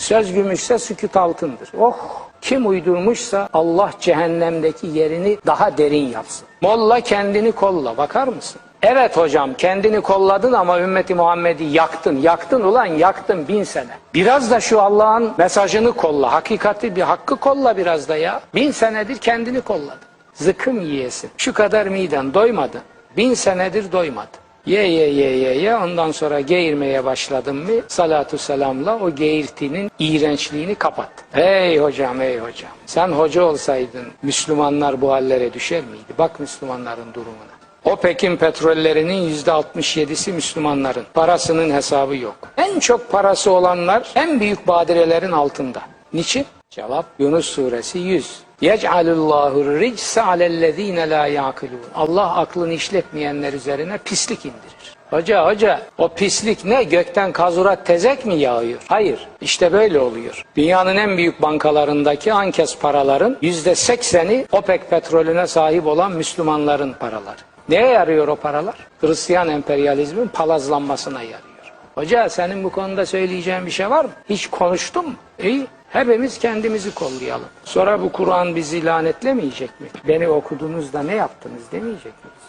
Söz gümüşse sükut altındır. Oh! Kim uydurmuşsa Allah cehennemdeki yerini daha derin yapsın. Molla kendini kolla. Bakar mısın? Evet hocam kendini kolladın ama ümmeti Muhammed'i yaktın. Yaktın ulan yaktın bin sene. Biraz da şu Allah'ın mesajını kolla. Hakikati bir hakkı kolla biraz da ya. Bin senedir kendini kolladın. Zıkım yiyesin. Şu kadar miden doymadı. Bin senedir doymadı. Ye ye ye ye ye ondan sonra geğirmeye başladın mı salatu selamla o geğirtinin iğrençliğini kapat. Hey hocam hey hocam sen hoca olsaydın Müslümanlar bu hallere düşer miydi? Bak Müslümanların durumuna. OPEC'in petrollerinin yüzde 67'si Müslümanların. Parasının hesabı yok. En çok parası olanlar en büyük badirelerin altında. Niçin? Cevap Yunus suresi 100. Yec'alullahu ricse alellezine la yaqilun. Allah aklını işletmeyenler üzerine pislik indirir. Hoca hoca o pislik ne gökten kazurat tezek mi yağıyor? Hayır işte böyle oluyor. Dünyanın en büyük bankalarındaki ankes paraların yüzde sekseni OPEC petrolüne sahip olan Müslümanların paraları. Neye yarıyor o paralar? Hristiyan emperyalizmin palazlanmasına yarıyor. Hoca senin bu konuda söyleyeceğin bir şey var mı? Hiç konuştun mu? İyi. Hepimiz kendimizi kollayalım. Sonra bu Kur'an bizi lanetlemeyecek mi? Beni okudunuz da ne yaptınız demeyecek miyiz?